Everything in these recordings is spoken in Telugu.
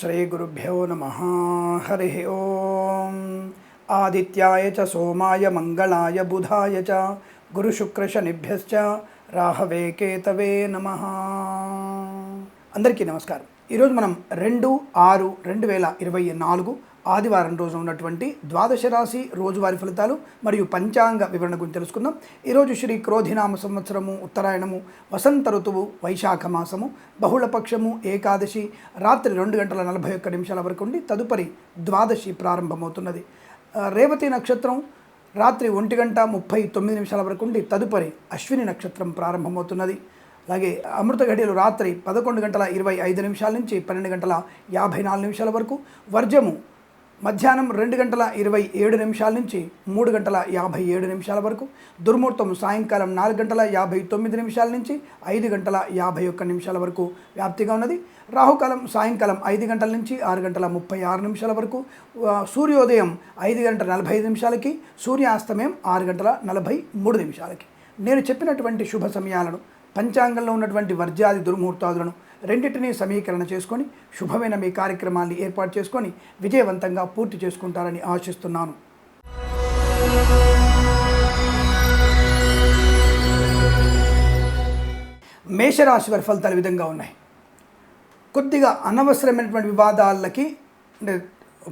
శ్రీగురుభ్యో నమ. హరి ఓం. ఆదిత్యాయ చ సోమాయ మంగళాయ బుధాయ చ గురుశుక్రశనిభ్యశ్చ రాహవే కేతవే నమ. అందరికీ నమస్కారం. ఈరోజు మనం రెండు ఆరు రెండు వేల ఇరవై నాలుగు ఆదివారం రోజు ఉన్నటువంటి ద్వాదశ రాశి రోజువారి ఫలితాలు మరియు పంచాంగ వివరణ గురించి తెలుసుకుందాం. ఈరోజు శ్రీ క్రోధినామ సంవత్సరము ఉత్తరాయణము వసంత ఋతువు వైశాఖ మాసము బహుళపక్షము ఏకాదశి రాత్రి రెండు గంటల నలభై ఒక్క నిమిషాల వరకు ఉండి తదుపరి ద్వాదశి ప్రారంభమవుతున్నది. రేవతి నక్షత్రం రాత్రి ఒంటి గంట ముప్పై తొమ్మిది నిమిషాల వరకు ఉండి తదుపరి అశ్విని నక్షత్రం ప్రారంభమవుతున్నది. అలాగే అమృత ఘడియలు రాత్రి పదకొండు గంటల ఇరవై ఐదు నిమిషాల నుంచి పన్నెండు గంటల యాభై నాలుగు నిమిషాల వరకు వర్జము మధ్యాహ్నం రెండు గంటల ఇరవై ఏడు నిమిషాల నుంచి మూడు గంటల యాభై ఏడు నిమిషాల వరకు దుర్ముహూర్తం సాయంకాలం నాలుగు గంటల యాభై తొమ్మిది నిమిషాల నుంచి ఐదు గంటల యాభై ఒక్క నిమిషాల వరకు వ్యాప్తిగా ఉన్నది. రాహుకాలం సాయంకాలం ఐదు గంటల నుంచి ఆరు గంటల ముప్పై ఆరు నిమిషాల వరకు సూర్యోదయం ఐదు గంటల నలభై ఐదు నిమిషాలకి సూర్యాస్తమయం ఆరు గంటల నలభై మూడు నిమిషాలకి. నేను చెప్పినటువంటి శుభ సమయాలను పంచాంగంలో ఉన్నటువంటి వర్జ్యాది దుర్ముహూర్తాదులను రెండింటినీ సమీకరణ చేసుకొని శుభమైన మీ కార్యక్రమాన్ని ఏర్పాటు చేసుకొని విజయవంతంగా పూర్తి చేసుకుంటారని ఆశిస్తున్నాను. మేషరాశి వారి ఫలితాలు విధంగా ఉన్నాయి. కొద్దిగా అనవసరమైనటువంటి వివాదాలకి అంటే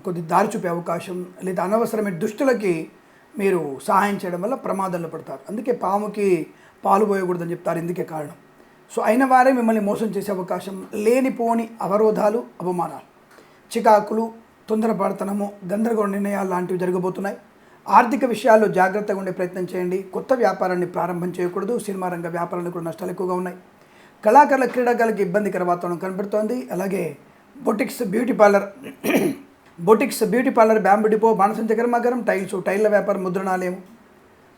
కొద్ది దారి చూపే అవకాశం లేదా అనవసరమైన దుష్టులకి మీరు సహాయం చేయడం వల్ల ప్రమాదంలో పడతారు. అందుకే పాముకి పాలు పోయకూడదని చెప్తారు. ఇందుకే కారణం. సో అయిన వారే మిమ్మల్ని మోసం చేసే అవకాశం లేనిపోని అవరోధాలు అవమానాలు. చికాకులు తొందరపడతనము గందరగోళ నిర్ణయాలు లాంటివి జరగబోతున్నాయి. ఆర్థిక విషయాల్లో జాగ్రత్తగా ఉండే ప్రయత్నం చేయండి. కొత్త వ్యాపారాన్ని ప్రారంభం చేయకూడదు. సినిమా రంగ వ్యాపారాలు కూడా నష్టాలు ఎక్కువగా ఉన్నాయి. కళాకారుల క్రీడాకారులకు ఇబ్బందికర వాతావరణం కనబడుతోంది. అలాగే boutiques beauty parlour boutiques beauty parlour bamboo depot బాణసంచ కర్మాగారం టైల్స్ టైల్ల వ్యాపారం ముద్రణాలయం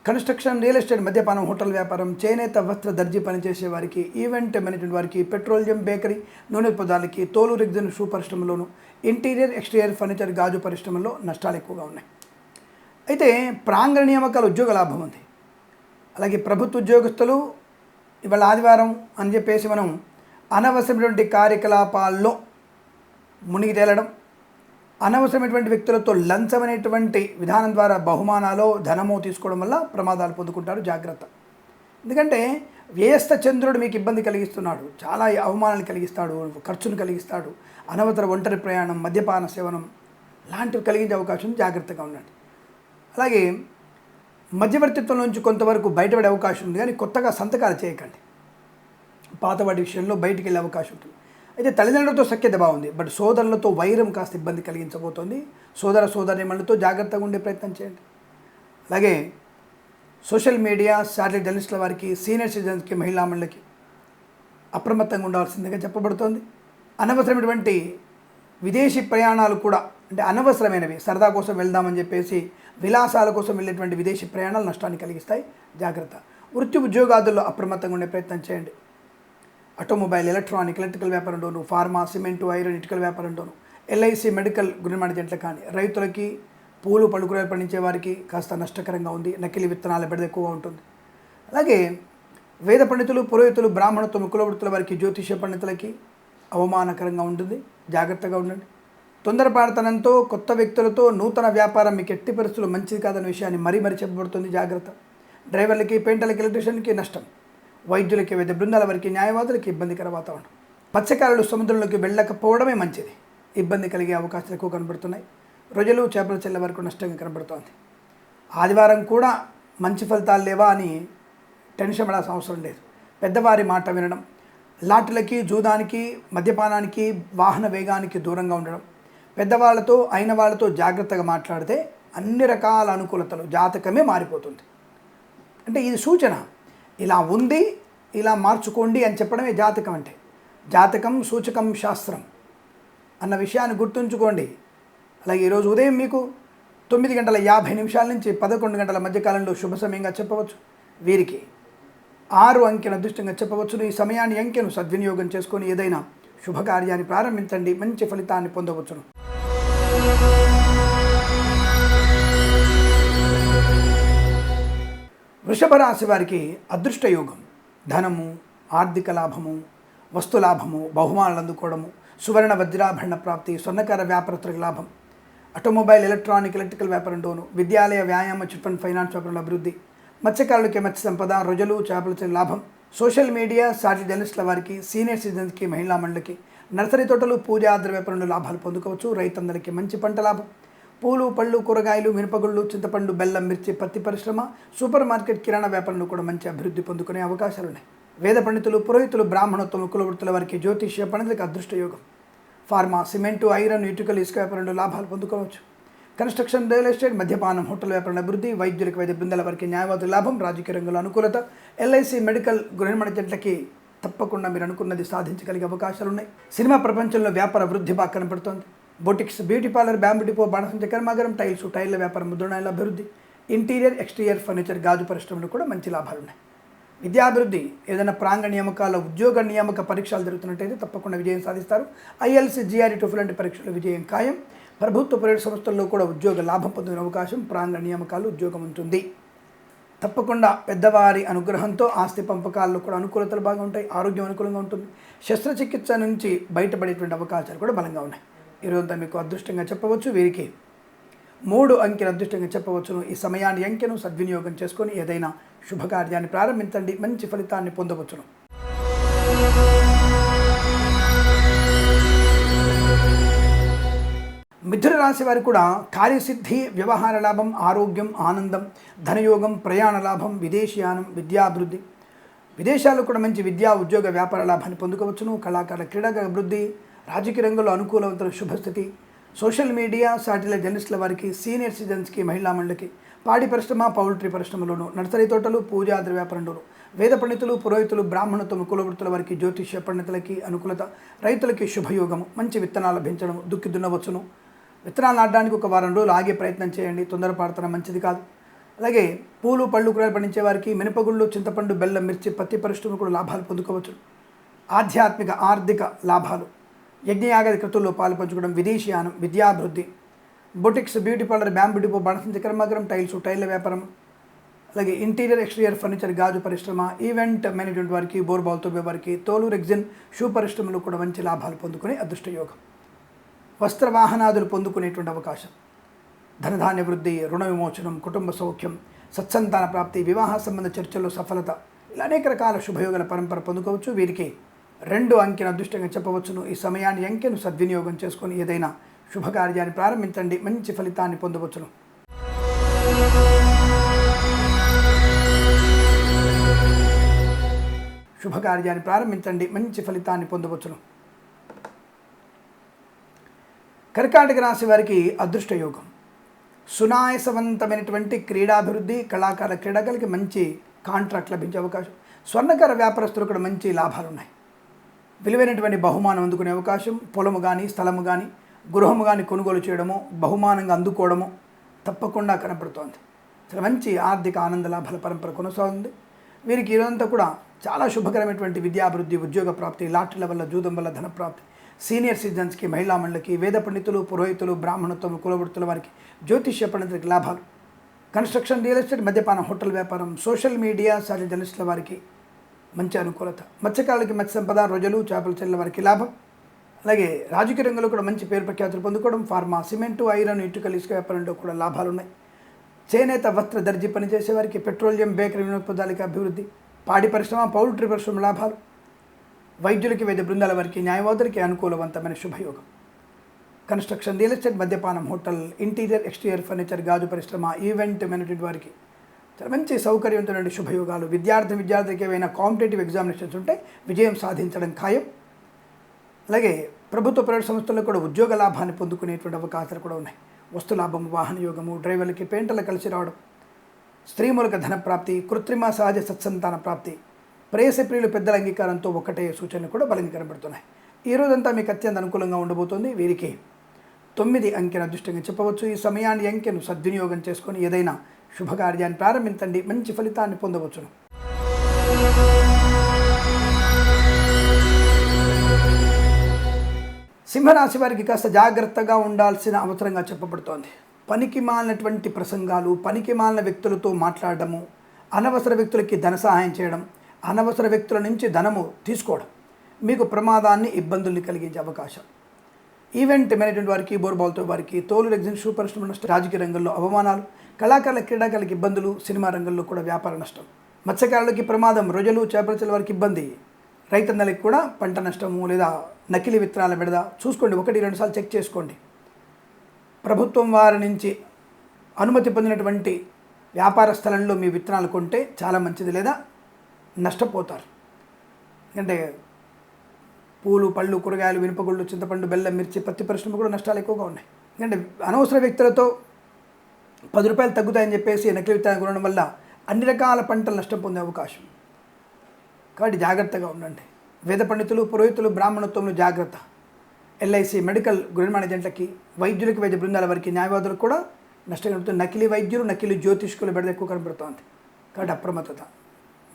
కన్స్ట్రక్షన్ రియల్ ఎస్టేట్ మద్యపానం హోటల్ వ్యాపారం చేనేత వస్త్ర దర్జీ పనిచేసే వారికి ఈవెంట్ మేనేజ్మెంట్ వారికి పెట్రోలియం బేకరీ నూనె పదార్థాలకి తోలు రిగ్జన్ షూ పరిశ్రమలోను ఇంటీరియర్ ఎక్స్టీరియర్ ఫర్నిచర్ గాజు పరిశ్రమలో నష్టాలు ఎక్కువగా ఉన్నాయి. అయితే ప్రాంగణ నియామకాల ఉద్యోగ లాభం ఉంది. అలాగే ప్రభుత్వ ఉద్యోగస్తులు ఇవాళ ఆదివారం అని చెప్పేసి మనం అనవసరమైనటువంటి కార్యకలాపాల్లో మునిగి తేలడం అనవసరమైనటువంటి వ్యక్తులతో లంచం అనేటువంటి విధానం ద్వారా బహుమానాలు ధనమో తీసుకోవడం వల్ల ప్రమాదాలు పొందుకుంటారు. జాగ్రత్త. ఎందుకంటే వ్యయస్థ చంద్రుడు మీకు ఇబ్బంది కలిగిస్తున్నాడు. చాలా అవమానాలు కలిగిస్తాడు ఖర్చును కలిగిస్తాడు అనవసర ఒంటరి ప్రయాణం మద్యపాన సేవనం లాంటివి కలిగించే అవకాశం జాగ్రత్తగా ఉండండి. అలాగే మధ్యవర్తిత్వం నుంచి కొంతవరకు బయటపడే అవకాశం ఉంది. కానీ కొత్తగా సంతకాలు చేయకండి. పాతవాటి విషయంలో బయటికి వెళ్ళే అవకాశం ఉంటుంది. అయితే తల్లిదండ్రులతో సఖ్యత బాగుంది. బట్ సోదరులతో వైరం కాస్త ఇబ్బంది కలిగించబోతోంది. సోదర సోదరిమణులతో జాగ్రత్తగా ఉండే ప్రయత్నం చేయండి. అలాగే సోషల్ మీడియా శాటిలైట్ జర్నలిస్టుల వారికి సీనియర్ సిటిజన్స్కి మహిళా మండలికి అప్రమత్తంగా ఉండాల్సిందిగా చెప్పబడుతోంది. అనవసరమైనటువంటి విదేశీ ప్రయాణాలు కూడా అంటే అనవసరమైనవి సరదా కోసం వెళ్దామని చెప్పేసి విలాసాల కోసం వెళ్ళేటువంటి విదేశీ ప్రయాణాలు నష్టాన్ని కలిగిస్తాయి. జాగ్రత్త. వృత్తి ఉద్యోగాదుల్లో అప్రమత్తంగా ఉండే ప్రయత్నం చేయండి. ఆటోమొబైల్ ఎలక్ట్రానిక్ ఎలక్ట్రికల్ వ్యాపారంలోను ఫార్మా సిమెంటు ఐరన్ ఇటుకల వ్యాపారంలోను ఎల్ఐసి మెడికల్ గురిమాడిజెంట్లు కానీ రైతులకి పూలు పలుకురాలు పండించే వారికి కాస్త నష్టకరంగా ఉంది. నకిలీ విత్తనాల బెడద ఎక్కువగా ఉంటుంది. అలాగే వేద పండితులు పురోహితులు బ్రాహ్మణత్వం కులవృత్తుల వారికి జ్యోతిష పండితులకి అవమానకరంగా ఉంటుంది. జాగ్రత్తగా ఉండండి. తొందరపాడతనంతో కొత్త వ్యక్తులతో నూతన వ్యాపారం మీకు ఎట్టి పరిస్థితులు మంచిది కాదన్న విషయాన్ని మరీ మరీ చెప్పబడుతుంది. జాగ్రత్త. డ్రైవర్లకి పెయింటర్లకి ఎలక్ట్రీషియన్కి నష్టం. వైద్యులకి వైద్య బృందాల వారికి న్యాయవాదులకి ఇబ్బందికర వాతావరణం. మత్స్యకారులు సముద్రంలోకి వెళ్ళకపోవడమే మంచిది. ఇబ్బంది కలిగే అవకాశాలు ఎక్కువ కనబడుతున్నాయి. రొయ్యలు చేపల చెల్ల వరకు నష్టంగా కనబడుతోంది. ఆదివారం కూడా మంచి ఫలితాలు లేవా అని టెన్షన్ పడాల్సిన అవసరం లేదు. పెద్దవారి మాట వినడం లాటలకి జూదానికి మద్యపానానికి వాహన వేగానికి దూరంగా ఉండడం పెద్దవాళ్ళతో అయిన వాళ్ళతో జాగ్రత్తగా మాట్లాడితే అన్ని రకాల అనుకూలతలు జాతకమే మారిపోతుంది. అంటే ఇది సూచన. ఇలా ఉంది ఇలా మార్చుకోండి అని చెప్పడమే జాతకం అంటే. జాతకం సూచకం శాస్త్రం అన్న విషయాన్ని గుర్తుంచుకోండి. అలాగే ఈరోజు ఉదయం మీకు తొమ్మిది గంటల యాభై నిమిషాల నుంచి పదకొండు గంటల మధ్యకాలంలో శుభ సమయంగా చెప్పవచ్చు. వీరికి ఆరు అంకెను అదృష్టంగా చెప్పవచ్చును. ఈ సమయాన్ని అంకెను సద్వినియోగం చేసుకొని ఏదైనా శుభకార్యాన్ని ప్రారంభించండి. మంచి ఫలితాన్ని పొందవచ్చును. వృషభ రాశి వారికి అదృష్ట యోగం ధనము ఆర్థిక లాభము వస్తులాభము బహుమానాలు అందుకోవడము సువర్ణ వజ్రాభరణ ప్రాప్తి స్వర్ణకార వ్యాపారస్తులకు లాభం ఆటోమొబైల్ ఎలక్ట్రానిక్ ఎలక్ట్రికల్ వ్యాపారం డోను విద్యాలయ వ్యాయామ చిట్ ఫండ్ ఫైనాన్స్ వ్యాపారంలో అభివృద్ధి మత్స్యకారులకి మత్స్య సంపద రొజలు చేపల లాభం. సోషల్ మీడియా సాటి జర్నలిస్టుల వారికి సీనియర్ సిటిజన్స్కి మహిళా మండలికి నర్సరీ తోటలు పూజా ఆద్ర వ్యాపారంలో లాభాలు పొందుకోవచ్చు రైతందరికీ మంచి పంట లాభం. పూలు పళ్ళు కూరగాయలు మినపగుళ్ళు చింతపండు బెల్లం మిర్చి పత్తి పరిశ్రమ సూపర్ మార్కెట్ కిరాణా వ్యాపారంలో కూడా మంచి అభివృద్ధి పొందుకునే అవకాశాలు ఉన్నాయి. వేద పండితులు పురోహితులు బ్రాహ్మణోత్తమ కులవృత్తుల వారికి జ్యోతిష్య పండితులకు అదృష్ట యోగం ఫార్మా సిమెంటు ఐరన్ ఇటుకలు ఇసుక వ్యాపారంలో లాభాలు పొందుకోవచ్చు. కన్స్ట్రక్షన్ రియల్ ఎస్టేట్ మద్యపానం హోటల్ వ్యాపారం అభివృద్ధి వైద్యులకు వైద్య బృందాల వారికి న్యాయవాదుల లాభం రాజకీయ రంగంలో అనుకూలత ఎల్ఐసి మెడికల్ గృహనిర్మాణ జట్లకి తప్పకుండా మీరు అనుకున్నది సాధించగలిగే అవకాశాలు ఉన్నాయి. సినిమా ప్రపంచంలో వ్యాపార వృద్ధి బాగా కనపడుతోంది. Boutiques beauty parlour bamboo depot బాణసంచ కర్మాగారం టైల్స్ టైర్ల వ్యాపారం ముద్రణాల అభివృద్ధి ఇంటీరియర్ ఎక్స్టీరియర్ ఫర్నిచర్ గాజు పరిశ్రమలు కూడా మంచి లాభాలు ఉన్నాయి. విద్యాభివృద్ధి ఏదైనా ప్రాంగ నియామకాల ఉద్యోగ నియామక పరీక్షలు జరుగుతున్నట్టయితే తప్పకుండా విజయం సాధిస్తారు. ఐఎల్సీ జిఆర్ఈ టూఫ్ లాంటి పరీక్షల విజయం ఖాయం. ప్రభుత్వ ప్రైవేట్ సంస్థల్లో కూడా ఉద్యోగ లాభం పొందిన అవకాశం ప్రాంగ నియామకాలు ఉద్యోగం ఉంటుంది. తప్పకుండా పెద్దవారి అనుగ్రహంతో ఆస్తి పంపకాల్లో కూడా అనుకూలతలు బాగా ఉంటాయి ఆరోగ్యం అనుకూలంగా ఉంటుంది. శస్త్రచికిత్స నుంచి బయటపడేటువంటి అవకాశాలు కూడా బలంగా ఉన్నాయి. ఈరోజంతా మీకు అదృష్టంగా చెప్పవచ్చు. వీరికి మూడు అంకెలు అదృష్టంగా చెప్పవచ్చును. ఈ సమయాన్ని అంకెను సద్వినియోగం చేసుకొని ఏదైనా శుభకార్యాన్ని ప్రారంభించండి. మంచి ఫలితాన్ని పొందవచ్చును. మిథున రాశి వారు కూడా కార్యసిద్ధి వ్యవహార లాభం ఆరోగ్యం ఆనందం ధనయోగం ప్రయాణ లాభం విదేశీయానం విద్యాభివృద్ధి. విదేశాల్లో కూడా మంచి విద్యా ఉద్యోగ వ్యాపార లాభాన్ని పొందుకోవచ్చును. కళాకారుల క్రీడా అభివృద్ధి రాజకీయ రంగంలో అనుకూలవంతుల శుభస్థితి. సోషల్ మీడియా శాటిలైట్ జర్నలిస్టుల వారికి సీనియర్ సిటిజన్స్కి మహిళా మండలికి పాడి పరిశ్రమ పౌల్ట్రీ పరిశ్రమలోను నర్సరీ తోటలు పూజాద్ర వ్యాపారంలోను వేద పండితులు పురోహితులు బ్రాహ్మణత్వం కులవృత్తుల వారికి జ్యోతిష్య పండితులకి అనుకూలత రైతులకి శుభయోగము మంచి విత్తనాలు లభించడం దుక్కి దున్నవచ్చును. విత్తనాలు నాటడానికి ఒక వారం రోజులు ఆగే ప్రయత్నం చేయండి తొందరపడతనం మంచిది కాదు. అలాగే పూలు పళ్ళు కూరలు పండించే వారికి మినపగుళ్ళు చింతపండు బెల్లం మిర్చి పత్తి పరిశ్రమ కూడా లాభాలు పొందుకోవచ్చు. ఆధ్యాత్మిక ఆర్థిక లాభాలు. యజ్ఞయాగాది కృతుల్లో పాలు పంచుకోవడం విదేశీయానం విద్యాభివృద్ధి. Boutiques beauty parlour bamboo depot బణసంచి కర్మాగారం టైల్స్ టైల్ల వ్యాపారం. అలాగే ఇంటీరియర్ ఎక్స్టీరియర్ ఫర్నిచర్ గాజు పరిశ్రమ ఈవెంట్ మేనేజ్మెంట్ వారికి బోర్బాల్ తవ్వే వారికి తోలు రెగ్జిన్ షూ పరిశ్రమలు కూడా మంచి లాభాలు పొందుకునే అదృష్ట యోగం వస్త్ర వాహనాదులు పొందుకునేటువంటి అవకాశం. ధనధాన్య వృద్ధి రుణ విమోచనం కుటుంబ సౌఖ్యం సత్సంతాన ప్రాప్తి వివాహ సంబంధ చర్చల్లో సఫలత. ఇలా అనేక రకాల శుభయోగాల పరంపర పొందుకోవచ్చు వీరికి. రెండు అంకెను అదృష్టంగా చెప్పవచ్చును. ఈ సమయాన్ని అంకెను సద్వినియోగం చేసుకొని ఏదైనా శుభకార్యాన్ని ప్రారంభించండి. మంచి ఫలితాన్ని పొందవచ్చును. శుభకార్యాన్ని ప్రారంభించండి. మంచి ఫలితాన్ని పొందవచ్చును. కర్కాటక రాశి వారికి అదృష్ట యోగం. సునాయసవంతమైనటువంటి క్రీడాభివృద్ధి కళాకార క్రీడాకారులకి మంచి కాంట్రాక్ట్ లభించే అవకాశం. స్వర్ణకార వ్యాపారస్తులు కూడా మంచి లాభాలు ఉన్నాయి విలువైనటువంటి బహుమానం అందుకునే అవకాశం పొలము కానీ స్థలము కానీ గృహము కానీ కొనుగోలు చేయడము బహుమానంగా అందుకోవడము తప్పకుండా కనపడుతోంది. చాలా మంచి ఆర్థిక ఆనంద లాభాల పరంపర కొనసాగుతుంది. వీరికి ఈరోజంతా కూడా చాలా శుభకరమైనటువంటి విద్యాభివృద్ధి ఉద్యోగ ప్రాప్తి లాటరీల వల్ల జూదం వల్ల ధన ప్రాప్తి. సీనియర్ సిటిజన్స్కి మహిళా మండలికి వేద పండితులు పురోహితులు బ్రాహ్మణత్వం కులవృత్తుల వారికి జ్యోతిష్య పండితులకి లాభాలు. కన్స్ట్రక్షన్ రియల్ ఎస్టేట్ మద్యపానం హోటల్ వ్యాపారం సోషల్ మీడియా సాటి జర్నలిస్టుల వారికి మంచి అనుకూలత. మత్స్యకారులకి మత్స్య సంపద రొజలు చేపల చెల్ల వారికి లాభం. అలాగే రాజకీయ రంగంలో కూడా మంచి పేరు ప్రఖ్యాతులు పొందుకోవడం ఫార్మా సిమెంటు ఐరన్ ఇటుకలు ఇసుక వ్యాపారంలో కూడా లాభాలు ఉన్నాయి చేనేత వస్త్ర దర్జీ పనిచేసే వారికి పెట్రోలియం బేకరీ వినోత్పదాలకి అభివృద్ధి పాడి పరిశ్రమ పౌల్ట్రీ పరిశ్రమ లాభాలు. వైద్యులకి వైద్య బృందాల వారికి న్యాయవాదులకి అనుకూలవంతమైన శుభయోగం. కన్స్ట్రక్షన్ రియల్ ఎస్టేట్ మద్యపానం హోటల్ ఇంటీరియర్ ఎక్స్టీరియర్ ఫర్నిచర్ గాజు పరిశ్రమ ఈవెంట్ మేనేజ్మెంట్ వారికి మంచి సౌకర్యవంతమైన శుభయోగాలు. విద్యార్థి విద్యార్థికి ఏవైనా కాంపిటేటివ్ ఎగ్జామినేషన్స్ ఉంటే విజయం సాధించడం ఖాయం. అలాగే ప్రభుత్వ ప్రైవేట్ సంస్థల్లో కూడా ఉద్యోగ లాభాన్ని పొందుకునేటువంటి అవకాశాలు కూడా ఉన్నాయి. వస్తు లాభం వాహన యోగము డ్రైవర్లకి పెయింటర్లు కలిసి రావడం స్త్రీ మూలక ధన ప్రాప్తి కృత్రిమ సహజ సత్సంతాన ప్రాప్తి ప్రేయస ప్రియులు పెద్దల అంగీకారంతో ఒకటే సూచనలు కూడా బలంగా కనబడుతున్నాయి ఈ రోజంతా మీకు అత్యంత అనుకూలంగా ఉండబోతోంది. వీరికి తొమ్మిది అంకెను అదృష్టంగా చెప్పవచ్చు. ఈ సమయాన్ని అంకెను సద్వినియోగం చేసుకొని ఏదైనా శుభకార్యాన్ని ప్రారంభించండి. మంచి ఫలితాన్ని పొందవచ్చును. సింహరాశి వారికి కాస్త జాగ్రత్తగా ఉండాల్సిన అవసరంగా చెప్పబడుతోంది. పనికి మాలినటువంటి ప్రసంగాలు పనికి మాలిన వ్యక్తులతో మాట్లాడటము అనవసర వ్యక్తులకి ధన సహాయం చేయడం అనవసర వ్యక్తుల నుంచి ధనము తీసుకోవడం మీకు ప్రమాదాన్ని ఇబ్బందుల్ని కలిగించే అవకాశం. ఈవెంట్ మేనేజ్మెంట్ వారికి బోర్బాల్తో వారికి తోలు ఎగ్జిన్ షూ పరిశ్రమ రాజకీయ రంగంలో అవమానాలు కళాకారుల క్రీడాకారులకు ఇబ్బందులు సినిమా రంగంలో కూడా వ్యాపార నష్టం. మత్స్యకారులకి ప్రమాదం రొజలు చేపలచల వారికి ఇబ్బంది. రైతన్నలకి కూడా పంట నష్టము లేదా నకిలీ విత్తనాల విడద. చూసుకోండి ఒకటి రెండుసార్లు చెక్ చేసుకోండి. ప్రభుత్వం వారి నుంచి అనుమతి పొందినటువంటి వ్యాపార స్థలంలో మీ విత్తనాలు కొంటే చాలా మంచిది లేదా? నష్టపోతారు. ఎందుకంటే పూలు పళ్ళు కూరగాయలు మినపగుళ్ళు చింతపండు బెల్లం మిర్చి పత్తి పరిశ్రమ కూడా నష్టాలు ఎక్కువగా ఉన్నాయి. ఎందుకంటే అనవసర వ్యక్తులతో పది రూపాయలు తగ్గుతాయని చెప్పేసి నకిలీ విత్తనాలు కొనడం వల్ల అన్ని రకాల పంటలు నష్టం పొందే అవకాశం. కాబట్టి జాగ్రత్తగా ఉండండి. వేద పండితులు పురోహితులు బ్రాహ్మణత్వంలో జాగ్రత్త. ఎల్ఐసి మెడికల్ గృహ ఏజెంట్లకి వైద్యులకి వైద్య బృందాల వారికి న్యాయవాదులకు కూడా నష్టం కలుగుతుంది. నకిలీ వైద్యులు నకిలీ జ్యోతిష్కులు బెడద ఎక్కువ కనబడుతుంది. కాబట్టి అప్రమత్తత.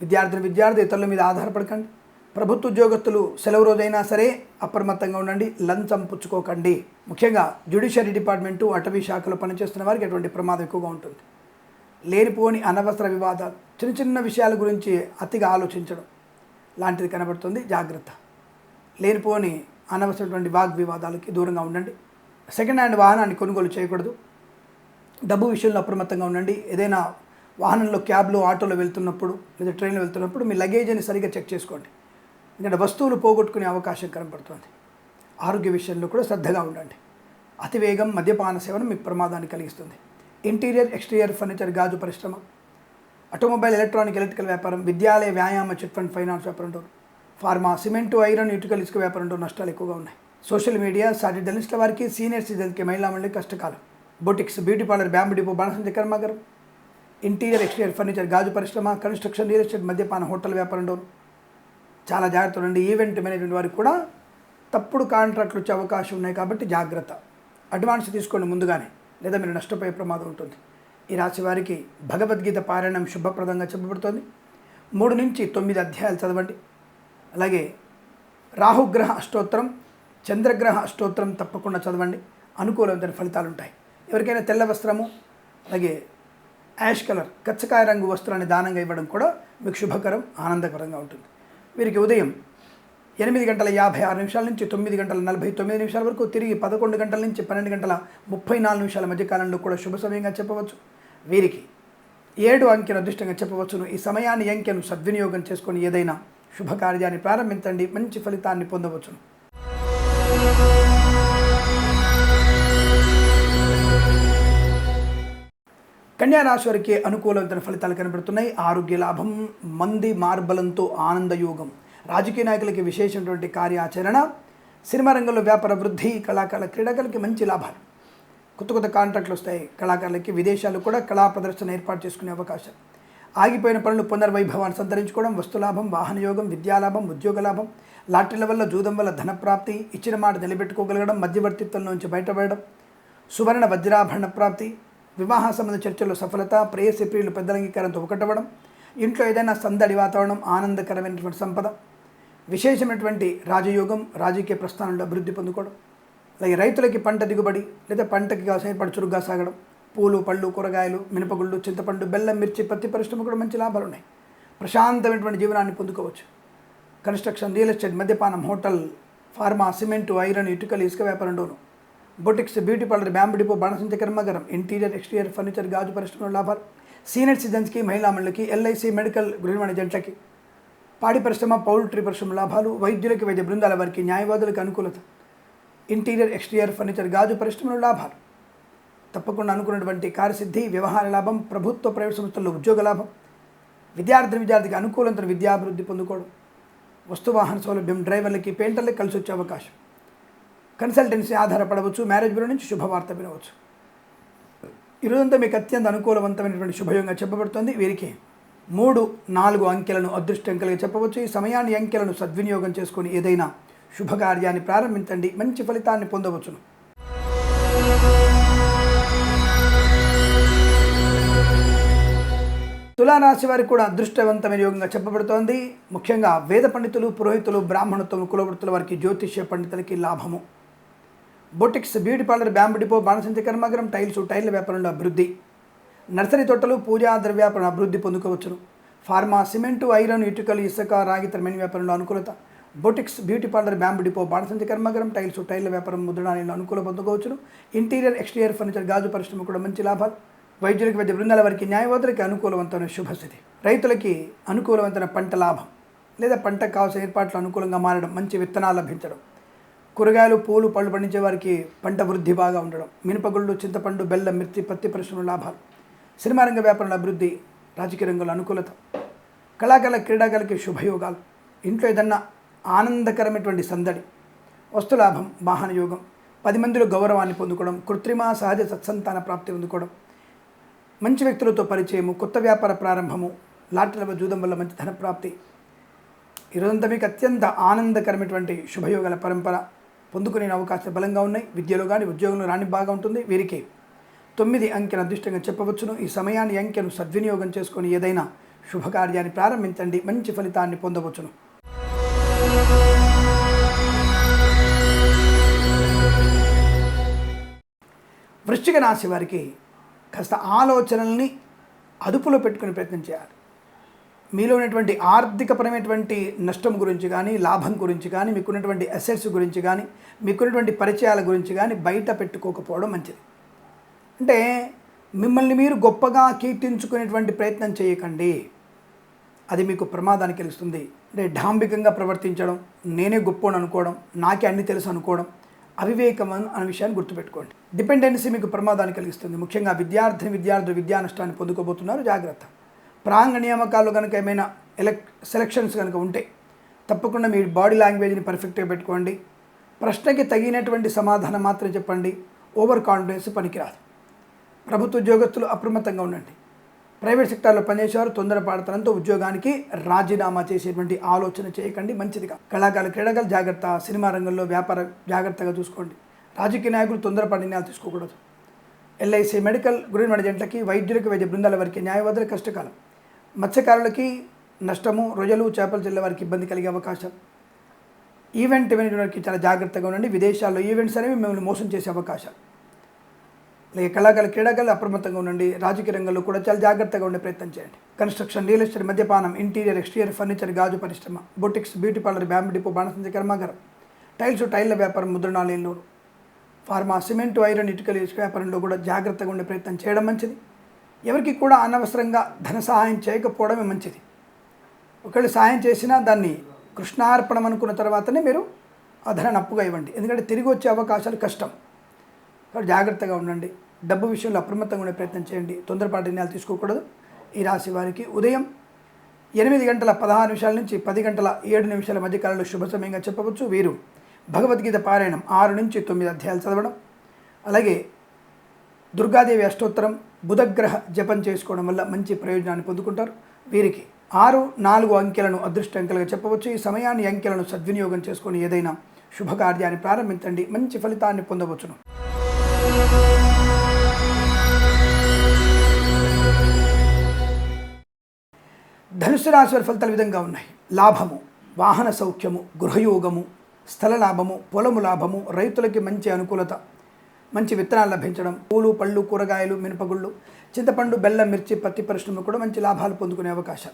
విద్యార్థులు విద్యార్థి ఇతరుల మీద ఆధారపడకండి. ప్రభుత్వ ఉద్యోగస్తులు సెలవు రోజైనా సరే అప్రమత్తంగా ఉండండి లంచం పుచ్చుకోకండి. ముఖ్యంగా జ్యుడిషియరీ డిపార్ట్మెంటు అటవీ శాఖలో పనిచేస్తున్న వారికి ఎటువంటి ప్రమాదం ఎక్కువగా ఉంటుంది. లేనిపోని అనవసర వివాదాలు చిన్న చిన్న విషయాల గురించి అతిగా ఆలోచించడం లాంటిది కనబడుతుంది. జాగ్రత్త. లేనిపోని అనవసరమైనటువంటి వాగ్వివాదాలకి దూరంగా ఉండండి. సెకండ్ హ్యాండ్ వాహనాన్ని కొనుగోలు చేయకూడదు. డబ్బు విషయంలో అప్రమత్తంగా ఉండండి. ఏదైనా వాహనంలో క్యాబ్లో ఆటోలో వెళ్తున్నప్పుడు లేదా ట్రైన్లో వెళ్తున్నప్పుడు మీ లగేజీని సరిగ్గా చెక్ చేసుకోండి. ఎందుకంటే వస్తువులు పోగొట్టుకునే అవకాశం కనపడుతుంది ఆరోగ్య విషయంలో కూడా శ్రద్ధగా ఉండండి. అతివేగం మద్యపాన సేవను మీకు ప్రమాదాన్ని కలిగిస్తుంది. ఇంటీరియర్ ఎక్స్టీరియర్ ఫర్నిచర్ గాజు పరిశ్రమ ఆటోమొబైల్ ఎలక్ట్రానిక్ ఎలక్ట్రికల్ వ్యాపారం విద్యాలయ వ్యాయామ చిట్ ఫండ్ ఫైనాన్స్ వ్యాపారం డోర్ ఫార్మా సిమెంటు ఐరన్ ఇటుకల్ ఇసుక వ్యాపారం నష్టాలు ఎక్కువగా ఉన్నాయి. సోషల్ మీడియా సాటి జర్నలిస్టుల వారికి సీనియర్ సిటిజన్కి మహిళా మండలి కష్టకాలం. Boutiques beauty parlour bamboo depot బాణసంచ కర్మాగారం. ఇంటీరియర్ ఎక్స్టీరియర్ ఫర్నిచర్ గాజు పరిశ్రమ కన్స్ట్రక్షన్ రియల్ ఎస్టేట్ మద్యపాన హోటల్ వ్యాపారం డోర్ చాలా జాగ్రత్త ఉండండి. ఈవెంట్ మేనేజ్మెంట్ వారికి కూడా తప్పుడు కాంట్రాక్ట్లు వచ్చే అవకాశం ఉన్నాయి కాబట్టి జాగ్రత్త. అడ్వాన్స్ తీసుకోండి ముందుగానే లేదా మీరు నష్టపోయే ప్రమాదం ఉంటుంది. ఈ రాశి వారికి భగవద్గీత పారాయణం శుభప్రదంగా చెప్పబడుతోంది. మూడు నుంచి తొమ్మిది అధ్యాయాలు చదవండి. అలాగే రాహుగ్రహ అష్టోత్తరం చంద్రగ్రహ అష్టోత్తరం తప్పకుండా చదవండి. అనుకూలమైన ఫలితాలు ఉంటాయి. ఎవరికైనా తెల్ల వస్త్రము అలాగే యాష్ కలర్ కచ్చకాయ రంగు వస్త్రాన్ని దానంగా ఇవ్వడం కూడా మీకు శుభకరం ఆనందకరంగా ఉంటుంది. వీరికి ఉదయం ఎనిమిది గంటల యాభై ఆరు నిమిషాల నుంచి తొమ్మిది గంటల నలభై తొమ్మిది నిమిషాల వరకు తిరిగి పదకొండు గంటల నుంచి పన్నెండు గంటల ముప్పై నాలుగు నిమిషాల మధ్యకాలంలో కూడా శుభ సమయంగా చెప్పవచ్చు. వీరికి ఏడు అంకెను అదృష్టంగా చెప్పవచ్చును. ఈ సమయాన్ని అంకెను సద్వినియోగం చేసుకొని ఏదైనా శుభకార్యాన్ని ప్రారంభించండి. మంచి ఫలితాన్ని పొందవచ్చును. కన్యారాశి వారికి అనుకూలమైన ఫలితాలు కనబడుతున్నాయి. ఆరోగ్య లాభం మంది మార్బలంతో ఆనందయోగం. రాజకీయ నాయకులకి విశేషమైనటువంటి కార్యాచరణ. సినిమా రంగంలో వ్యాపార వృద్ధి కళాకారుల క్రీడాకారులకి మంచి లాభాలు. కొత్త కొత్త కాంట్రాక్ట్లు వస్తాయి. కళాకారులకి విదేశాలు కూడా కళా ప్రదర్శన ఏర్పాటు చేసుకునే అవకాశం. ఆగిపోయిన పనులు పునర్వైభవాన్ని సంతరించుకోవడం వస్తులాభం వాహన యోగం విద్యాలాభం ఉద్యోగ లాభం లాటరీల వల్ల జూదం వల్ల ధనప్రాప్తి ఇచ్చిన మాట నిలబెట్టుకోగలగడం మధ్యవర్తిత్వం నుంచి బయటపడడం సువర్ణ వజ్రాభరణ ప్రాప్తి వివాహ సంబంధ చర్చల్లో సఫలత ప్రేయసి ప్రియులు పెద్దల అంగీకారంతో ఒకటవ్వడం ఇంట్లో ఏదైనా సందడి వాతావరణం ఆనందకరమైనటువంటి సంపద విశేషమైనటువంటి రాజయోగం రాజకీయ ప్రస్థానంలో అభివృద్ధి పొందుకోవడం అలాగే రైతులకి పంట దిగుబడి లేదా పంటకి కావాల్సిన ఏర్పాటు చురుగ్గా సాగడం పూలు పళ్ళు కూరగాయలు మినపగుళ్ళు చింతపండు బెల్లం మిర్చి పత్తి పరిశ్రమ కూడా మంచి లాభాలు ఉన్నాయి. ప్రశాంతమైనటువంటి జీవనాన్ని పొందుకోవచ్చు. కన్స్ట్రక్షన్ రియల్ ఎస్టేట్ మద్యపానం హోటల్ ఫార్మా సిమెంటు ఐరన్ ఇటుకలు ఇసుక వ్యాపారంలోను boutiques beauty parlour bamboo depot బాణసంచ కర్మగరం ఇంటీరియర్ ఎక్స్టీరియర్ ఫర్నిచర్ గాజు పరిశ్రమ లాభాలు. సీనియర్ సిటిజన్స్కి మహిళా మండలికి ఎల్ఐసి మెడికల్ గృహ జంటకి పాడి పరిశ్రమ పౌల్ట్రీ పరిశ్రమ లాభాలు. వైద్యులకి వైద్య బృందాల వారికి న్యాయవాదులకు అనుకూలత. ఇంటీరియర్ ఎక్స్టీరియర్ ఫర్నిచర్ గాజు పరిశ్రమలో లాభాలు. తప్పకుండా అనుకున్నటువంటి కార్యసిద్ధి వ్యవహార లాభం ప్రభుత్వ ప్రైవేట్ సంస్థల్లో ఉద్యోగ లాభం. విద్యార్థి విద్యార్థికి అనుకూలంతో విద్యాభివృద్ధి పొందుకోవడం. వస్తువాహన సౌలభ్యం డ్రైవర్లకి పెయింటర్లకి కలిసి వచ్చే అవకాశం. కన్సల్టెన్సీ ఆధారపడవచ్చు మ్యారేజ్ బ్యూరో నుంచి శుభవార్త వినవచ్చు. ఈరోజంతా మీకు అత్యంత అనుకూలవంతమైనటువంటి శుభయోగంగా చెప్పబడుతుంది. వీరికి మూడు నాలుగు అంకెలను అదృష్టం కలిగి చెప్పవచ్చు. ఈ సమయాన్ని అంకెలను సద్వినియోగం చేసుకుని ఏదైనా శుభకార్యాన్ని ప్రారంభించండి. మంచి ఫలితాన్ని పొందవచ్చును. తులారాశి వారికి కూడా అదృష్టవంతమైన యోగంగా చెప్పబడుతోంది. ముఖ్యంగా వేద పండితులు పురోహితులు బ్రాహ్మణత్వం కులవృత్తుల వారికి జ్యోతిష్య పండితులకి లాభము. Boutiques beauty parlour bamboo depot బాణసంచ కర్మగరం టైల్స్ టైల్ వ్యాపారంలో అభివృద్ధి. నర్సరీ తోటలు పూజా ద్రవ్యాపారం అభివృద్ధి పొందుకోవచ్చును. ఫార్మా సిమెంటు ఐరన్ ఇటుకలు ఇసుక రాగి తరమైన వ్యాపారంలో అనుకూలత. Boutiques beauty parlour bamboo depot బాణసంచ కర్మగరం టైల్స్ టైల్ వ్యాపారం ముద్రణాలయంలో అనుకూల పొందుకోవచ్చును. ఇంటీరియర్ ఎక్స్టీరియర్ ఫర్నిచర్ గాజు పరిశ్రమ కూడా మంచి లాభాలు. వైద్యులకు వైద్య బృందాల వారికి న్యాయవాదులకి అనుకూలవంతమైన శుభస్థితి రైతులకి అనుకూలవంతమైన పంట లాభం. లేదా పంటకు కావాల్సిన ఏర్పాట్లు అనుకూలంగా మారడం మంచి విత్తనాలు లభించడం. కూరగాయలు పూలు పళ్ళు పండించే వారికి పంట వృద్ధి బాగా ఉండడం. మినపగుళ్ళు చింతపండు బెల్లం మిర్చి పత్తి పరిశ్రమల లాభాలు. సినిమా రంగ వ్యాపారాల అభివృద్ధి రాజకీయ రంగంలో అనుకూలత. కళాకారుల క్రీడాకారులకి శుభయోగాలు. ఇంట్లో ఏదన్నా ఆనందకరమైనటువంటి సందడి. వస్తులాభం వాహన యోగం. పది మందిలో గౌరవాన్ని పొందుకోవడం కృత్రిమ సహజ సత్సంతాన ప్రాప్తి పొందుకోవడం. మంచి వ్యక్తులతో పరిచయము కొత్త వ్యాపార ప్రారంభము లాటరీల జూదం వల్ల మంచి ధన ప్రాప్తి ఈరోజంతా మీకు అత్యంత ఆనందకరమైనటువంటి శుభయోగాల పరంపర. పొందుకునే అవకాశాలు బలంగా ఉన్నాయి. విద్యలో కానీ ఉద్యోగంలో రాని బాగా ఉంటుంది. వీరికి తొమ్మిది అంకెను అదృష్టంగా చెప్పవచ్చును. ఈ సమయాన్ని అంకెను సద్వినియోగం చేసుకొని ఏదైనా శుభకార్యాన్ని ప్రారంభించండి. మంచి ఫలితాన్ని పొందవచ్చును. వృశ్చిక రాశి వారికి కాస్త ఆలోచనల్ని అదుపులో పెట్టుకునే ప్రయత్నం చేయాలి. మీలో ఉన్నటువంటి ఆర్థికపరమైనటువంటి నష్టం గురించి కానీ లాభం గురించి కానీ మీకున్నటువంటి అసెట్స్ గురించి కానీ మీకున్నటువంటి పరిచయాల గురించి కానీ బయట పెట్టుకోకపోవడం మంచిది. అంటే మిమ్మల్ని మీరు గొప్పగా కీర్తించుకునేటువంటి ప్రయత్నం చేయకండి. అది మీకు ప్రమాదానికి తెలుస్తుంది అంటే డాంబికంగా ప్రవర్తించడం నేనే గొప్పని అనుకోవడం నాకే అన్ని తెలుసు అనుకోవడం అవివేకం అనే విషయాన్ని గుర్తుపెట్టుకోండి. డిపెండెన్సీ మీకు ప్రమాదాన్ని కలిగిస్తుంది. ముఖ్యంగా విద్యార్థిని విద్యార్థులు విద్యా నష్టాన్ని పొందుకోబోతున్నారు. జాగ్రత్త. ప్రాంగ నియామకాలు కనుక ఏమైనా ఎలక్ సెలక్షన్స్ కనుక ఉంటే తప్పకుండా మీ బాడీ లాంగ్వేజ్ని పర్ఫెక్ట్గా పెట్టుకోండి. ప్రశ్నకి తగినటువంటి సమాధానం మాత్రం చెప్పండి. ఓవర్ కాన్ఫిడెన్స్ పనికిరాదు. ప్రభుత్వ ఉద్యోగస్తులు అప్రమత్తంగా ఉండండి. ప్రైవేట్ సెక్టార్లో పనిచేసేవారు తొందరపడతనంతో ఉద్యోగానికి రాజీనామా చేసేటువంటి ఆలోచన చేయకండి. మంచిదిగా. కళాకారులు క్రీడాకారులు జాగ్రత్త సినిమా రంగంలో వ్యాపార జాగ్రత్తగా చూసుకోండి. రాజకీయ నాయకులు తొందరపడి నిర్ణయాలు తీసుకోకూడదు. ఎల్ఐసి మెడికల్ గురి జంటలకి వైద్యులకు వైద్య బృందాల వారికి న్యాయవాదుల కష్టకాలం. మత్స్యకారులకి నష్టము రొయ్యలు చేపలు చెల్లే వారికి ఇబ్బంది కలిగే అవకాశం. ఈవెంట్ మేనేజ్మెంట్కి చాలా జాగ్రత్తగా ఉండండి. విదేశాల్లో ఈవెంట్స్ అనేవి మిమ్మల్ని మోసం చేసే అవకాశాలు అలాగే కళాకారులు క్రీడాకారులు అప్రమత్తంగా ఉండండి. రాజకీయ రంగంలో కూడా చాలా జాగ్రత్తగా ఉండే ప్రయత్నం చేయండి. కన్స్ట్రక్షన్ రియల్ ఎస్టేట్ మద్యపానం ఇంటీరియర్ ఎక్స్టీరియర్ ఫర్నిచర్ గాజు పరిశ్రమ boutiques beauty parlour bamboo depot బాణసంచ కర్మాగారం టైల్స్ టైల్ల వ్యాపారం ముద్రణాలయంలో ఫార్మా సిమెంట్ ఐరన్ ఇటుకలు ఇసుక వ్యాపారంలో కూడా జాగ్రత్తగా ఉండే ప్రయత్నం చేయడం మంచిది. ఎవరికి కూడా అనవసరంగా ధన సహాయం చేయకపోవడమే మంచిది. ఒకళ్ళు సాయం చేసినా దాన్ని కృష్ణార్పణం అనుకున్న తర్వాతనే మీరు ఆ ధనాన్ని అప్పుగా ఇవ్వండి. ఎందుకంటే తిరిగి వచ్చే అవకాశాలు కష్టం. కాబట్టి జాగ్రత్తగా ఉండండి. డబ్బు విషయంలో అప్రమత్తంగా ఉండే ప్రయత్నం చేయండి. తొందరపాటు నిర్ణయాలు తీసుకోకూడదు. ఈ రాశి వారికి ఉదయం ఎనిమిది గంటల పదహారు నిమిషాల నుంచి పది గంటల ఏడు నిమిషాల మధ్య కాలంలో శుభ సమయంగా చెప్పవచ్చు వీరు. భగవద్గీత పారాయణం ఆరు నుంచి తొమ్మిది అధ్యాయాలు చదవడం. అలాగే దుర్గాదేవి అష్టోత్తరం బుధగ్రహ జపం చేసుకోవడం వల్ల మంచి ప్రయోజనాన్ని పొందుకుంటారు. వీరికి ఆరు నాలుగు అంకెలను అదృష్ట అంకెలుగా చెప్పవచ్చు. ఈ సమయాన్ని అంకెలను సద్వినియోగం చేసుకొని ఏదైనా శుభకార్యాన్ని ప్రారంభించండి. మంచి ఫలితాన్ని పొందవచ్చును. ధనుసు రాశి వారి ఫలితాల విధంగా ఉన్నాయి. లాభము వాహన సౌఖ్యము గృహయోగము స్థల లాభము పొలము లాభము రైతులకి మంచి అనుకూలత మంచి విత్తనాలు లభించడం. పూలు పళ్ళు కూరగాయలు మినపగుళ్ళు చింతపండు బెల్లం మిర్చి పత్తి పరిశ్రమ కూడా మంచి లాభాలు పొందుకునే అవకాశం.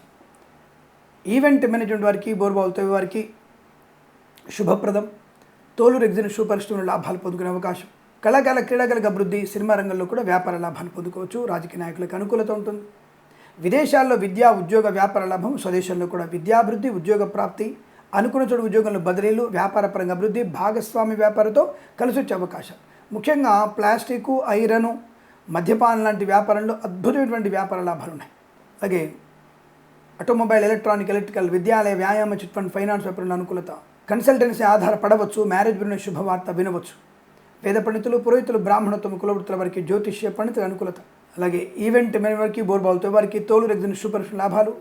ఈవెంట్ మేనేజ్మెంట్ వారికి బోర్బావులతో వారికి శుభప్రదం. తోలు రెగ్జిన్ షూ పరిశ్రమలో లాభాలు పొందుకునే అవకాశం. కళాకాల క్రీడాకారులకు అభివృద్ధి సినిమా రంగంలో కూడా వ్యాపార లాభాన్ని పొందుకోవచ్చు. రాజకీయ నాయకులకు అనుకూలత ఉంటుంది. విదేశాల్లో విద్యా ఉద్యోగ వ్యాపార లాభం స్వదేశంలో కూడా విద్యాభివృద్ధి ఉద్యోగ ప్రాప్తి అనుకున్న చోటు ఉద్యోగంలో బదిలీలు వ్యాపార పరంగా అభివృద్ధి భాగస్వామి వ్యాపారంతో కలిసి వచ్చే అవకాశం. ముఖ్యంగా ప్లాస్టిక్ ఐరన్ మద్యపానం లాంటి వ్యాపారంలో అద్భుతమైనటువంటి వ్యాపార లాభాలు ఉన్నాయి. అలాగే ఆటోమొబైల్ ఎలక్ట్రానిక్ ఎలక్ట్రికల్ విద్యాలయ వ్యాయామ చిట్ ఫండ్ ఫైనాన్స్ వ్యాపారంలో అనుకూలత. కన్సల్టెన్సీ ఆధారపడవచ్చు మ్యారేజ్ బిరిన శుభవార్త వినవచ్చు. పేద పండితులు పురోహితులు బ్రాహ్మణత్వం కులవృత్తుల వారికి జ్యోతిష్య పండితుల అనుకూలత. అలాగే ఈవెంట్ మేనేజ్ వారికి బోర్బాల్తో వారికి తోలు రెగ్జిన్ సూపర్ లాభాలు.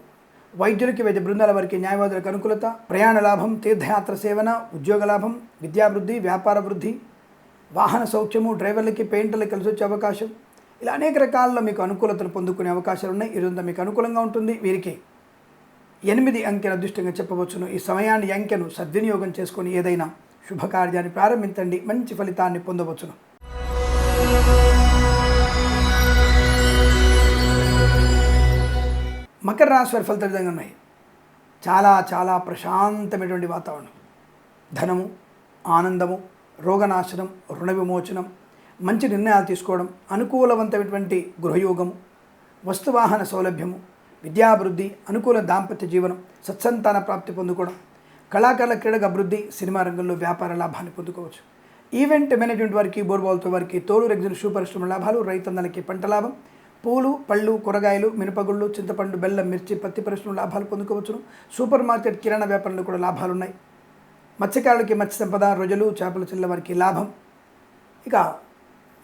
వైద్యులకి వైద్య బృందాల వారికి న్యాయవాదులకు అనుకూలత. ప్రయాణ లాభం తీర్థయాత్ర సేవన ఉద్యోగ లాభం విద్యాభివృద్ధి వ్యాపార వృద్ధి. వాహన సౌఖ్యము డ్రైవర్లకి పెయింటర్లకి కలిసి వచ్చే అవకాశం. ఇలా అనేక రకాల్లో మీకు అనుకూలతలు పొందుకునే అవకాశాలు ఉన్నాయి. ఇదంతా మీకు అనుకూలంగా ఉంటుంది. వీరికి ఎనిమిది అంకెను అదృష్టంగా చెప్పవచ్చును. ఈ సమయాన్ని అంకెను సద్వినియోగం చేసుకొని ఏదైనా శుభకార్యాన్ని ప్రారంభించండి. మంచి ఫలితాన్ని పొందవచ్చును. మకర రాశి వారి ఫలితాలు విధంగా ఉన్నాయి. చాలా చాలా ప్రశాంతమైనటువంటి వాతావరణం. ధనము ఆనందము రోగనాశనం రుణ విమోచనం మంచి నిర్ణయాలు తీసుకోవడం అనుకూలవంతమైనటువంటి గృహయోగము వస్తువాహన సౌలభ్యము విద్యాభివృద్ధి అనుకూల దాంపత్య జీవనం సత్సంతాన ప్రాప్తి పొందుకోవడం కళాకారుల క్రీడకు అభివృద్ధి సినిమా రంగంలో వ్యాపార లాభాన్ని పొందుకోవచ్చు. ఈవెంట్ మేనేజ్మెంట్ వారికి బోర్బాల్తో వారికి తోలు రెగ్జిన్ షూ పరిశ్రమ లాభాలు రైతన్నలకి పంట లాభం పూలు పళ్ళు కూరగాయలు మినపగుళ్ళు చింతపండు బెల్లం మిర్చి పత్తి పరిశ్రమ లాభాలు పొందుకోవచ్చును. సూపర్ మార్కెట్ కిరాణా వ్యాపారంలో కూడా లాభాలు ఉన్నాయి మత్స్యకారులకి మత్స్య సంపద రొజలు చేపలు చెల్ల వారికి లాభం. ఇక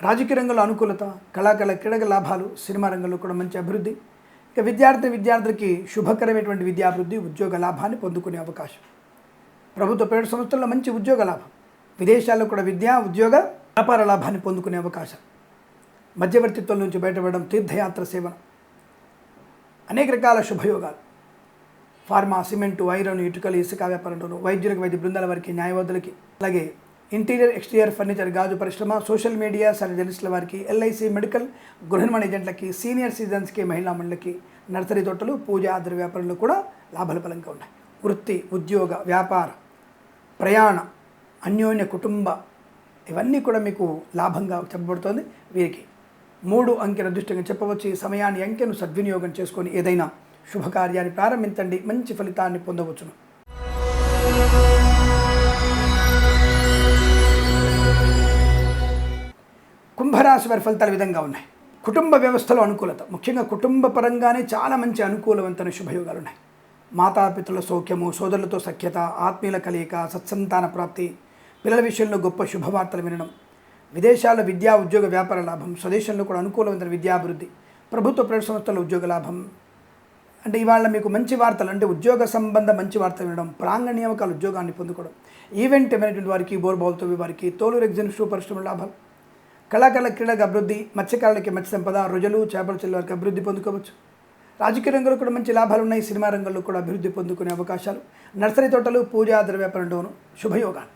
రాజకీయ రంగంలో అనుకూలత కళాకళ క్రీడక లాభాలు సినిమా రంగంలో కూడా మంచి అభివృద్ధి. ఇక విద్యార్థి విద్యార్థులకి శుభకరమైనటువంటి విద్యాభివృద్ధి ఉద్యోగ లాభాన్ని పొందుకునే అవకాశం. ప్రభుత్వ ప్రైవేట్ సంస్థల్లో మంచి ఉద్యోగ లాభం. విదేశాల్లో కూడా విద్యా ఉద్యోగ వ్యాపార లాభాన్ని పొందుకునే అవకాశం. మధ్యవర్తిత్వం నుంచి బయటపడడం తీర్థయాత్ర సేవ అనేక రకాల శుభయోగాలు. ఫార్మా సిమెంట్ ఐరన్ ఇటుకలు ఇసుక వ్యాపారంలోను వైద్యులకు వైద్య బృందాల వారికి న్యాయవాదులకి అలాగే ఇంటీరియర్ ఎక్స్టీరియర్ ఫర్నిచర్ గాజు పరిశ్రమ సోషల్ మీడియా సర్జనిస్టుల వారికి ఎల్ఐసి మెడికల్ గృహ నిర్మాణ ఏజెంట్లకి సీనియర్ సిటిజన్స్కి మహిళా మండలికి నర్సరీ తోటలు పూజ ఆధార వ్యాపారంలో కూడా లాభాల బలంగా ఉన్నాయి. వృత్తి ఉద్యోగ వ్యాపార ప్రయాణ అన్యోన్య కుటుంబ ఇవన్నీ కూడా మీకు లాభంగా చెప్పబడుతోంది. వీరికి మూడు అంకెల దృష్టిగా చెప్పవచ్చు. ఈ సమయాన్ని అంకెను సద్వినియోగం చేసుకొని ఏదైనా శుభకార్యాన్ని ప్రారంభించండి. మంచి ఫలితాన్ని పొందవచ్చును. కుంభరాశి వారి ఫలితాలు విధంగా ఉన్నాయి. కుటుంబ వ్యవస్థలో అనుకూలత. ముఖ్యంగా కుటుంబ పరంగానే చాలా మంచి అనుకూలవంతమైన శుభయోగాలు ఉన్నాయి. మాతాపితృల సౌఖ్యము సోదరులతో సఖ్యత ఆత్మీయుల కలయిక సత్సంతాన ప్రాప్తి పిల్లల విషయంలో గొప్ప శుభవార్తలు వినడం విదేశాల్లో విద్యా ఉద్యోగ వ్యాపార లాభం స్వదేశంలో కూడా అనుకూలమైన విద్యాభివృద్ధి ప్రభుత్వ ప్రైవేట్ సంస్థల ఉద్యోగ లాభం అంటే ఇవాళ మీకు మంచి వార్తలు అంటే ఉద్యోగ సంబంధ మంచి వార్తలు వినడం ప్రాంగణ నియామకాల ఉద్యోగాన్ని పొందుకోవడం ఈవెంట్ మేనేజ్మెంట్ వారికి బోర్బాల్తో వారికి తోలు ఎగ్జిబిషన్ పరిశ్రమ లాభాలు. కళాకారుల క్రీడలకు అభివృద్ధి మత్స్యకారులకి మత్స్య సంపద రొజలు చేపల చెల్లి వారికి అభివృద్ధి పొందుకోవచ్చు. రాజకీయ రంగంలో కూడా మంచి లాభాలు ఉన్నాయి సినిమా రంగంలో కూడా అభివృద్ధి పొందుకునే అవకాశాలు. నర్సరీ తోటలు పూజా ద్రవ్యాపారంలోను శుభయోగాలు.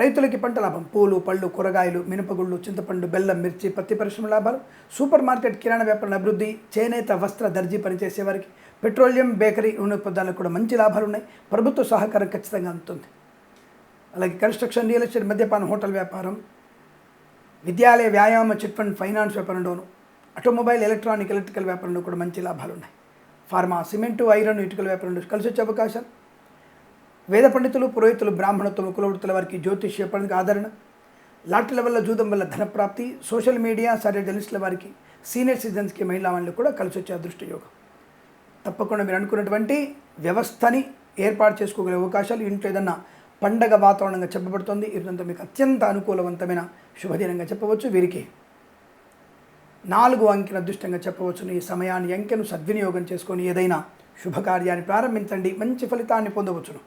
రైతులకి పంట లాభం పూలు పళ్ళు కూరగాయలు మినపగుళ్ళు చింతపండు బెల్లం మిర్చి పత్తి పరిశ్రమ లాభాలు. సూపర్ మార్కెట్ కిరాణా వ్యాపారం అభివృద్ధి చేనేత వస్త్ర దర్జీ పనిచేసే వారికి పెట్రోలియం బేకరీ నూనె పదాలకు కూడా మంచి లాభాలు ఉన్నాయి ప్రభుత్వ సహకారం ఖచ్చితంగా అందుతుంది. అలాగే కన్స్ట్రక్షన్ రియల్ ఎస్టేట్ మద్యపాన హోటల్ వ్యాపారం విద్యాలయ వ్యాయామ చిట్ ఫండ్ ఫైనాన్స్ వ్యాపారంలోను ఆటోమొబైల్ ఎలక్ట్రానిక్ ఎలక్ట్రికల్ వ్యాపారంలో కూడా మంచి లాభాలు ఉన్నాయి ఫార్మా సిమెంటు ఐరన్ ఇటుకల వ్యాపారంలో కలిసి వచ్చే అవకాశం. వేద పండితులు పురోహితులు బ్రాహ్మణత్వం కులవృత్తుల వారికి జ్యోతిష్య పండుగ ఆదరణ. లాటరీల వల్ల జూదం వల్ల ధనప్రాప్తి. సోషల్ మీడియా సరే జర్నలిస్టుల వారికి సీనియర్ సిటిజన్స్కి మహిళా వాళ్ళు కూడా కలిసి వచ్చే అదృష్ట యోగం తప్పకుండా మీరు అనుకున్నటువంటి వ్యవస్థని ఏర్పాటు చేసుకోగలిగే అవకాశాలు ఇంట్లో ఏదన్నా పండగ వాతావరణంగా చెప్పబడుతుంది. ఇదంతా మీకు అత్యంత అనుకూలవంతమైన శుభదినంగా చెప్పవచ్చు. వీరికి నాలుగు అంకెల అదృష్టంగా చెప్పవచ్చును. ఈ సమయాన్ని అంకెను సద్వినియోగం చేసుకొని ఏదైనా శుభకార్యాన్ని ప్రారంభించండి. మంచి ఫలితాన్ని పొందవచ్చును.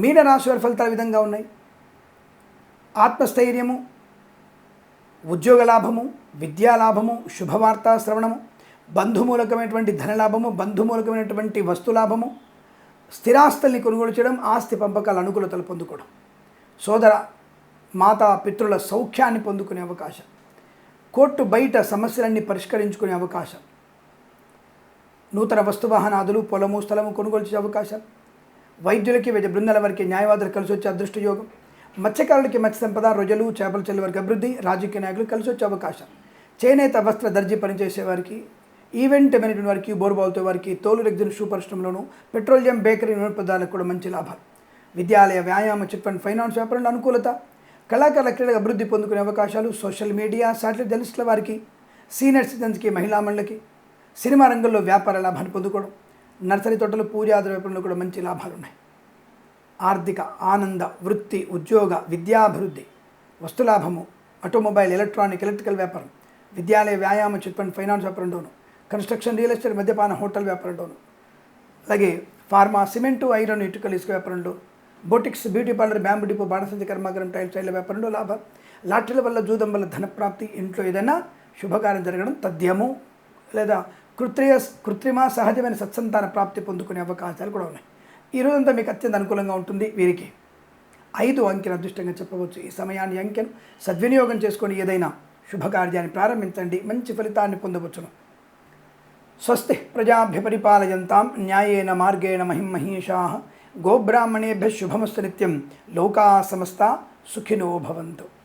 మీనరాశి వారి ఫలితాలు విధంగా ఉన్నాయి? ఆత్మస్థైర్యము ఉద్యోగ లాభము విద్యాలాభము శుభవార్తా శ్రవణము బంధుమూలకమైనటువంటి ధనలాభము బంధుమూలకమైనటువంటి వస్తులాభము స్థిరాస్తుల్ని కొనుగోలు చేయడం ఆస్తి పంపకాల అనుకూలతలు పొందుకోవడం. సోదర మాతా పితృల సౌఖ్యాన్ని పొందుకునే అవకాశం. కోర్టు బయట సమస్యలన్నీ పరిష్కరించుకునే అవకాశం. నూతన వస్తువాహనాదులు పొలము స్థలము కొనుగోలు చేసే అవకాశం. వైద్యులకి వైద్య బృందాల వారికి న్యాయవాదులు కలిసి వచ్చే అదృష్టయోగం. మత్స్యకారులకి మత్స్య సంపద రొజలు చేపల చెల్లి వారికి అభివృద్ధి రాజకీయ నాయకులు కలిసి వచ్చే అవకాశం. చేనేత వస్త్ర దర్జీ పనిచేసే వారికి ఈవెంట్ మేనేజ్మెంట్ వారికి బోర్బాల్తో వారికి తోలు రెగ్జిన్ షూ పరిశ్రమలోను పెట్రోలియం బేకరీ నూనె పదాలకు కూడా మంచి లాభాలు. విద్యాలయ వ్యాయామ చిట్ ఫండ్ ఫైనాన్స్ వ్యాపారంలో అనుకూలత. కళాకారుల క్రీడలకు అభివృద్ధి పొందుకునే అవకాశాలు సోషల్ మీడియా శాటిలైట్ జర్నలిస్టుల వారికి సీనియర్ సిటిజన్స్కి మహిళా మండలికి సినిమా రంగంలో వ్యాపార లాభాన్ని పొందుకోవడం. నర్సరీ తోటలు పూజాది వ్యాపారంలో కూడా మంచి లాభాలు ఉన్నాయి ఆర్థిక ఆనంద వృత్తి ఉద్యోగ విద్యాభివృద్ధి వస్తులాభము ఆటోమొబైల్ ఎలక్ట్రానిక్ ఎలక్ట్రికల్ వ్యాపారం విద్యాలయ వ్యాయామ చిట్ ఫండ్ ఫైనాన్స్ వ్యాపారంలోను కన్స్ట్రక్షన్ రియల్ ఎస్టేట్ మద్యపాన హోటల్ వ్యాపారంలోను అలాగే ఫార్మా సిమెంటు ఐరన్ ఇటుకలు ఇసుక వ్యాపారంలో boutiques beauty parlour bamboo depot బాణసంచి కర్మాగారం టైల్ టైల్ వ్యాపారంలో లాభం లాటరీల వల్ల జూదం వల్ల ధనప్రాప్తి ఇంట్లో ఏదైనా శుభకార్యం జరగడం తథ్యము లేదా కృత్రియ కృత్రిమ సహజమైన సత్సంతాన ప్రాప్తి పొందుకునే అవకాశాలు కూడా ఉన్నాయి. ఈ రోజంతా మీకు అత్యంత అనుకూలంగా ఉంటుంది వీరికి. ఐదు అంకెను అదృష్టంగా చెప్పవచ్చు. ఈ సమయాన్ని అంకెను సద్వినియోగం చేసుకొని ఏదైనా శుభకార్యాన్ని ప్రారంభించండి. మంచి ఫలితాన్ని పొందవచ్చును. స్వస్తి ప్రజాభ్య పరిపాలయంతాం న్యాయేన మార్గేణ మహిం మహీషా గోబ్రాహ్మణేభ్య శుభమస్తు నిత్యం. లోకా సమస్త సుఖినో భవంతు.